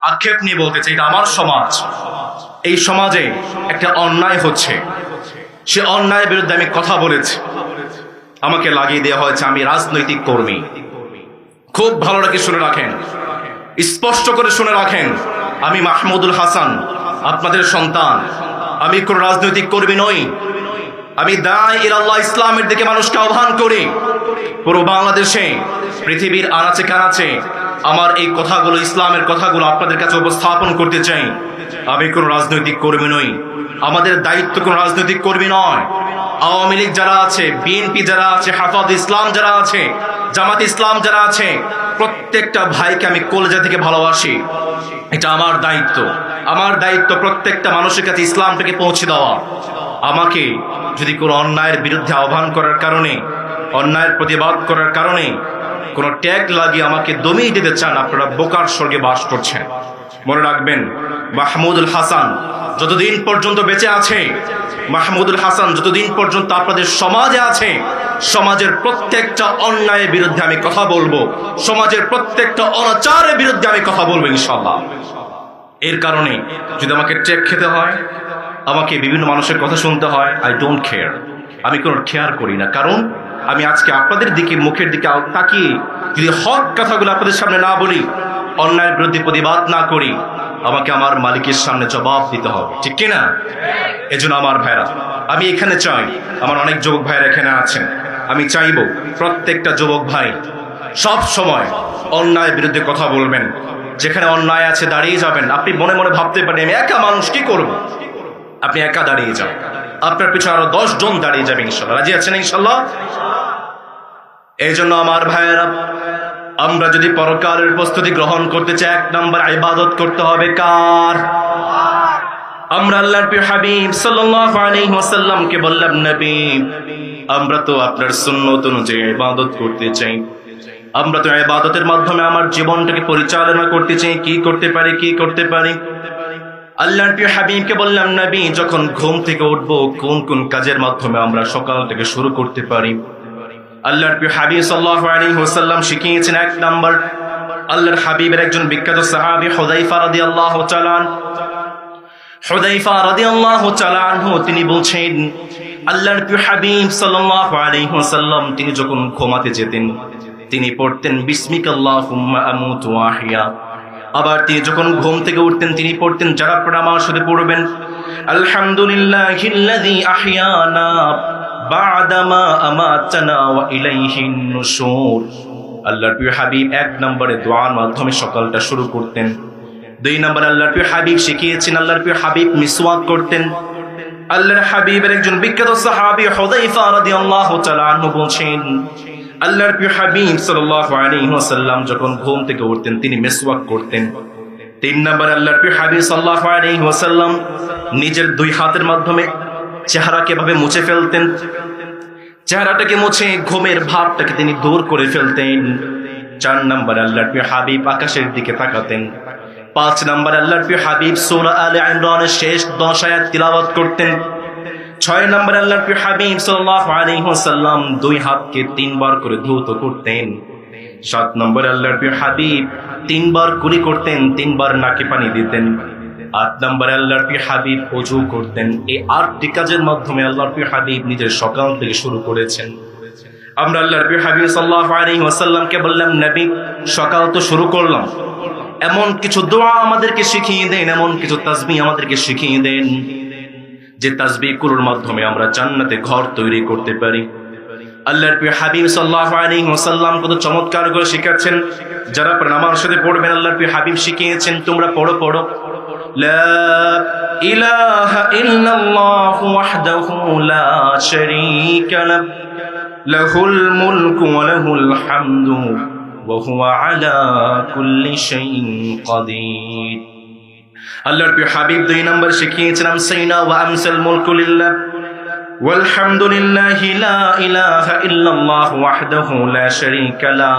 আক্ষেপ নিয়ে বলতে চাই এটা আমার সমাজ। এই সমাজে একটা অন্যায় হচ্ছে। সে অন্যায়ের বিরুদ্ধে আমি কথা বলেছি। আমাকে লাগিয়ে দেওয়া হয়েছে, আমি রাজনৈতিক কর্মী। খুব ভালো রাখে শুনে রাখেন। স্পষ্ট করে শুনে রাখেন, আমি মাহমুদুল হাসান, আপনাদের সন্তান। আমি কোন রাজনৈতিক কর্মী নই। আমি দায় ইরাল্লাহ ইসলামের দিকে মানুষকে আহ্বান করি। পুরো বাংলাদেশে, পৃথিবীর আনাচে কানাচে আমার এই কথাগুলো, ইসলামের কথাগুলো আপনাদের কাছে উপস্থাপন করতে চাই। আমি কোন রাজনৈতিক কর্মী নই। আমাদের দায়িত্ব কোন রাজনৈতিক কর্মী নয়। আওয়ামী লীগ যারা আছে, বিএনপি যারা আছে, হাফাজ ইসলাম যারা আছে, জামাত ইসলাম যারা আছে, প্রত্যেকটা ভাইকে আমি কলেজা থেকে ভালোবাসি। এটা আমার দায়িত্ব। আমার দায়িত্ব প্রত্যেকটা মানুষের কাছে ইসলামটাকে পৌঁছে দেওয়া। আমাকে যদি কোনো অন্যায়ের বিরুদ্ধে আহ্বান করার কারণে, অন্যায়ের প্রতিবাদ করার কারণে কোনো ট্যাগ লাগিয়ে আমাকে দমিয়ে দিতে চান, আপনারা বোকার স্বর্গে বাস করছেন। মনে রাখবেন, মাহমুদুল হাসান যতদিন পর্যন্ত বেঁচে আছে, মাহমুদুল হাসান যতদিন পর্যন্ত আপনাদের সমাজে আছে, সমাজের প্রত্যেকটা অন্যায়ের বিরুদ্ধে আমি কথা বলব, সমাজের প্রত্যেকটা অনাচারের বিরুদ্ধে আমি কথা বলব ইনশাল্লাহ এর কারণে যদি আমাকে চেক খেতে হয়, আমাকে বিভিন্ন মানুষের কথা শুনতে হয় আই ডোন্ট কেয়ার আমি কোনো খেয়ার করি না। কারণ আমি আজকে আপনাদের দিকে, মুখের দিকে তাকিয়ে যদি হক কথাগুলো আপনাদের সামনে না বলি, অন্যায়ের বিরুদ্ধে প্রতিবাদ না করি, আমাকে আমার মালিকের সামনে জবাব দিতে হবে। ঠিক কিনা? এজন্য আমার ভাইরা, আমি এখানে চাই, আমার অনেক যুবক ভাইরা এখানে আছেন, আমি চাইব প্রত্যেকটা যুবক ভাই সব সময় অন্যায়ের বিরুদ্ধে কথা বলবেন। যেখানে অন্যায় আছে দাঁড়িয়ে যাবেন। আপনি মনে মনে ভাবতে পারেন, আমি একা মানুষ কি করব? আপনি একা দাঁড়িয়ে যান। আপনার পিছনে আরও দশ জন দাঁড়িয়ে যাবে, ইনশাল্লাহ। রাজি আছেন, ইনশাল্লাহ? এই জন্য আমার ভাইয়েরা, আমরা যদি পরকালের প্রস্তুতি গ্রহণ করতে চাই, এক নম্বর ইবাদত করতে হবে কার? আমরা আল্লাহর প্রিয় হাবিব সাল্লাল্লাহু আলাইহি ওয়াসাল্লামকে বললাম, নবী, আমরা তো আপনার সুন্নত অনুযায়ী ইবাদত করতে চাই। আমরা তো ইবাদতের মাধ্যমে আমার জীবনটাকে পরিচালনা করতে চাই, কি করতে পারি, কি করতে পারি? আল্লাহর প্রিয় হাবিবকে বললাম, নবী, যখন ঘুম থেকে উঠবো, কোন কোন কাজের মাধ্যমে আমরা সকাল থেকে শুরু করতে পারি? আল্লাহর প্রিয় হাবিব সাল্লাল্লাহু আলাইহি ওয়াসাল্লাম শিখিয়েছেন এক নাম্বার। আল্লাহর হাবিবের একজন বিখ্যাত সাহাবী হুযায়ফা রাদিয়াল্লাহু তাআলা হুযায়ফা রাদিয়াল্লাহু তাআলা আনহু, তিনি বলছেন, আল্লাহর প্রিয় হাবিব সাল্লাল্লাহু আলাইহি ওয়াসাল্লাম, তিনি যখন ঘুমাতে যেতেন, তিনি পড়তেন বিসমিকাল্লাহুম্মা আমুতু ওয়া আহইয়া আবার তিনি যখন ঘুম থেকে উঠতেন, তিনি পড়তেন, যারা আপনারা আমার সাথে পড়বেন, আলহামদুলিল্লাহিল্লাযী আহইয়ানা বা'দামা আমাতানা ওয়া ইলাইহিন আল্লাহর প্রিয় হাবিব এক নম্বরে দোয়ার মাধ্যমে সকালটা শুরু করতেন। দুই নম্বর আল্লাহর প্রিয় হাবিব শিখিয়েছেন, আল্লাহর প্রিয় হাবিব মিসওয়াক করতেন। আল্লাহর হাবিবের একজন বিখ্যাত সাহাবী হুযায়ফা রাদিয়াল্লাহু তাআলা বলছেন আল্লাহর প্রিয় হাবিব সাল্লাল্লাহু আলাইহি ওয়াসাল্লাম যখন ঘুম থেকে উঠতেন, তিনি মিসওয়াক করতেন। তিন নম্বর, আল্লাহর প্রিয় হাবিব সাল্লাল্লাহু আলাইহি ওয়াসাল্লাম নিজের দুই হাতের মাধ্যমে চেহারাকে ভাবে মুছে ফেলতেন। চেহারাটাকে মুছে ঘুমের ভাবটাকে তিনি দূর করে ফেলতেন। চার নম্বর, আল্লাহর প্রিয় হাবিব আকাশের দিকে তাকাতেন। পাঁচ নম্বর, আল্লাহর প্রিয় হাবিব সূরা আলে ইমরানের শেষ দশ আয়াত তিলাওয়াত করতেন। ছয় নম্বর আল্লাহর প্রিয় হাবিব সাল্লাল্লাহু আলাইহি ওয়াসাল্লাম দুই হাতকে তিনবার করে ধৌত করতেন। সাত নম্বর আল্লাহর প্রিয় হাবিব তিনবার কুলি করতেন, তিনবার নাকে পানি দিতেন। আট নম্বর আল্লাহর প্রিয় হাবিব অজু করতেন। এই আটটি কাজের মাধ্যমে আল্লাহর প্রিয় হাবিব নিজের সকাল থেকে শুরু করেছেন। আমরা আল্লাহর প্রিয় হাবিব সাল্লাল্লাহু আলাইহি ওয়াসাল্লামকে বললাম, নবী, সকাল তো শুরু করলাম। এমন কিছু দোয়া আমাদেরকে শিখিয়ে দেন, এমন কিছু তাসবিহ আমাদেরকে শিখিয়ে দেন। যে তাজবি কুরুর মাধ্যমে আমরা জান্নাতে ঘর তৈরি করতে পারি। আল্লাহর প্রিয় হাবিব সাল্লাহ আলী ওসাল্লাম কত চমৎকার করে শিখাচ্ছেন। যারা আমার সাথে পড়বেন, আল্লাহর প্রিয় হাবিব শিখিয়েছেন, তোমরা পড়ো পড়ো। লাহুল মুলকু লাহুল হামদু, ওয়া হুয়া আলা কুল্লি শাইইন কাদির। আল্লাহর প্রিয় হাবিব দুই নম্বর শিখিয়েছিলাম সাইনা ওয়া আমসাল মুলকুলিল্লাহ والحمد ওয়ালহামদুলিল্লাহি লা ইলাহা ইল্লাল্লাহু ওয়াহদাহু লা শারীকা লা।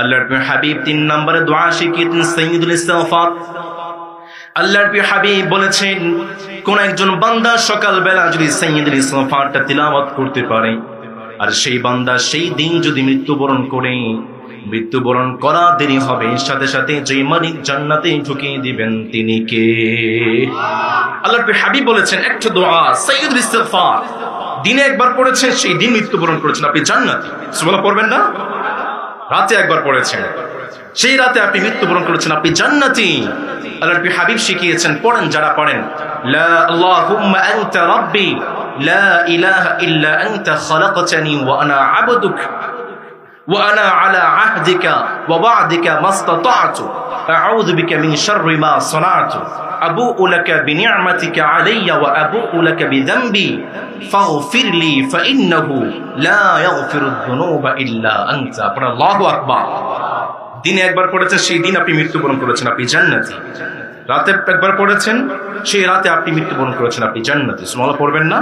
আল্লাহর প্রিয় হাবিব তিন নম্বরে দোয়া শিখিয়েছেন সৈয়দুল ইসতিগফার। আল্লাহর প্রিয় হাবিব বলেছেন, কোন একজন বান্দা সকালবেলা যদি সৈয়দুল ইসতিগফারটা তিলাওয়াত করতে পারে, আর সেই বান্দা সেই দিন যদি মৃত্যুবরণ করে মৃত্যুবরণ করা দেরি হবে। সাথে সাথে যে মালিক জান্নাতে ঢুকিয়ে দিবেন তিনি কে? আল্লাহ হাবিব বলেছেন, একটা দোয়া সাইয়দুল ইস্তিগফার। দিনে একবার পড়েছেন, সেই দিন মৃত্যুবরণ করেছেন। আপনি জান্নাতি। সুবহানাল্লাহ, পড়বেন না? রাতে একবার পড়েছেন। সেই রাতে আপনি মৃত্যুবরণ করেছেন, আপনি জান্নাতি। আল্লাহর নবী হাবিব শিখিয়েছেন, পড়েন যারা পড়েন। লা আল্লাহুম্মা আনতা রাব্বি, লা ইলাহা ইল্লা আনতা খালাকতানি ওয়া আনা আবদুক। وأنا على عهدك ووعدك ما استطعت أعوذ بك من شر ما صنعت أبوء لك بنعمتك علي وأبوء لك بذنبي فاغفر لي فإنه لا يغفر الذنوب إلا أنت আপনারা আল্লাহু আকবার দিনে একবার পড়েছেন সেই দিন আপনি মৃত্যুবরণ করেছেন আপনি জান্নাতি রাতে একবার পড়েছেন সেই রাতে আপনি মৃত্যুবরণ করেছেন আপনি জান্নাতি সুমালা পড়বেন না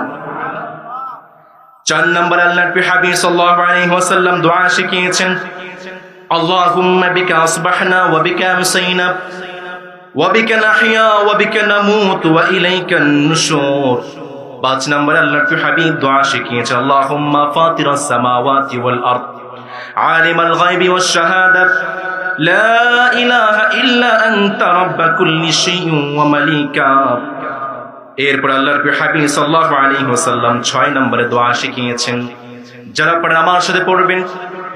চার নম্বর আল্লাহর হাবি সাল্লাল্লাহু আলাইহি ওয়াসাল্লাম দোয়া শিখিয়েছেন, আল্লাহুম্মা বিকা আসবাহনা ওয়া বিকা আমসাইনা ওয়া বিকা নাহিয়া ওয়া বিকা নামুত ওয়া ইলাইকান নুশুর। পাঁচ নম্বর আল্লাহর হাবিব দোয়া শিখিয়েছেন, আল্লাহুম্মা ফাতিরাস সামাওয়াতি ওয়াল আরদ, আলিমাল গায়বি ওয়াশ শাহাদাত লা ইলাহা ইল্লা আনতা রাব্বা কুল্লি শাইইন ওয়া মালিকা। এরপর আল্লাহর হাবিব সাল্লাল্লাহু আলাইহি ওয়াসাল্লাম 6 নম্বরে দোয়া শিখিয়েছেন। যারা পড়ে আমার সাথে পড়বেন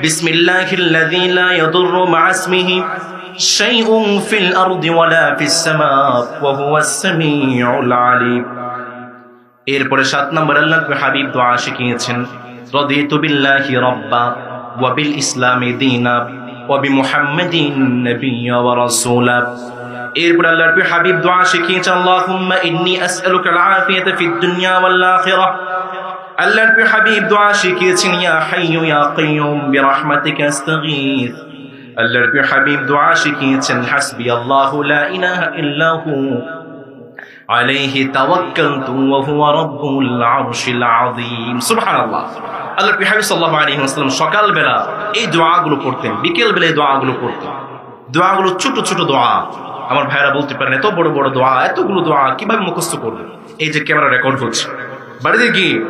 বিসমিল্লাহিল্লাযী লা ইয়াদুররু মা'a ইসমিহি শাইউন ফিল আরদি ওয়ালা ফিস সামা ওয়া হুয়াস সামিউল আলিম। এরপরে 7 নম্বর আল্লাহর নবী হাবিব দোয়া শিখিয়েছেন, রাদিতু বিল্লাহি রাব্বা ওয়া বিল ইসলামি দীনা ওয়া বিমুহাম্মাদিন নাবিয়্যা ওয়া রাসূলা। এরপর আল্লাহর নবী হাবিব দোয়া শিখিয়েছেন আল্লাহুম্মা ইন্নী আসআলুকা আল আফিয়াতা ফিদ দুনিয়া ওয়াল আখিরাহ আল্লাহর নবী হাবিব দোয়া শিখিয়েছেন, ইয়া হাইয়ু ইয়া কাইয়ুম, বিরহমাতিকা আস্তাগীথ আল্লাহর নবী হাবিব দোয়া শিখিয়েছেন, হাসবি আল্লাহু লা ইলাহা ইল্লা হু, আলাইহি তাওয়াক্কালতু ওয়া হুয়া রাব্বুল আরশিল আযীম। সুবহানাল্লাহ। আল্লাহর নবী হাবিব সাল্লাল্লাহু আলাইহি ওয়াসাল্লাম সকালবেলা এই দোয়াগুলো পড়তেন, বিকেলবেলা এই দোয়াগুলো পড়তেন। দোয়াগুলো ছোট ছোট দোয়া। আমার ভাইরা বলতে পারেন এত বড় বড় দোয়া, এতগুলো দোয়া, কীভাবে মুখস্থ করবে? এই যে ক্যামেরা রেকর্ড হচ্ছে। বাড়িতে গিয়ে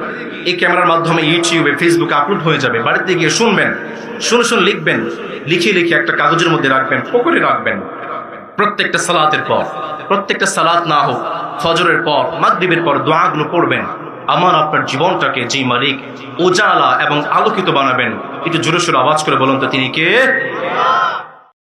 এই ক্যামেরার মাধ্যমে ইউটিউবে ফেসবুকে আপলোড হয়ে যাবে। বাড়িতে গিয়ে শুনবেন, শুনে শুনে লিখবেন, লিখে লিখে একটা কাগজের মধ্যে রাখবেন, পকেটে রাখবেন। প্রত্যেকটা সালাতের পর, প্রত্যেকটা সালাত না হোক, ফজরের পর, মাগরিবের পর দোয়াগুলো পড়বেন। আমার আপনার জীবনটাকে যে মালিক, উজালা এবং আলোকিত বানাবেন। একটু জোরে আওয়াজ করে বলুন তো, তিনি কে?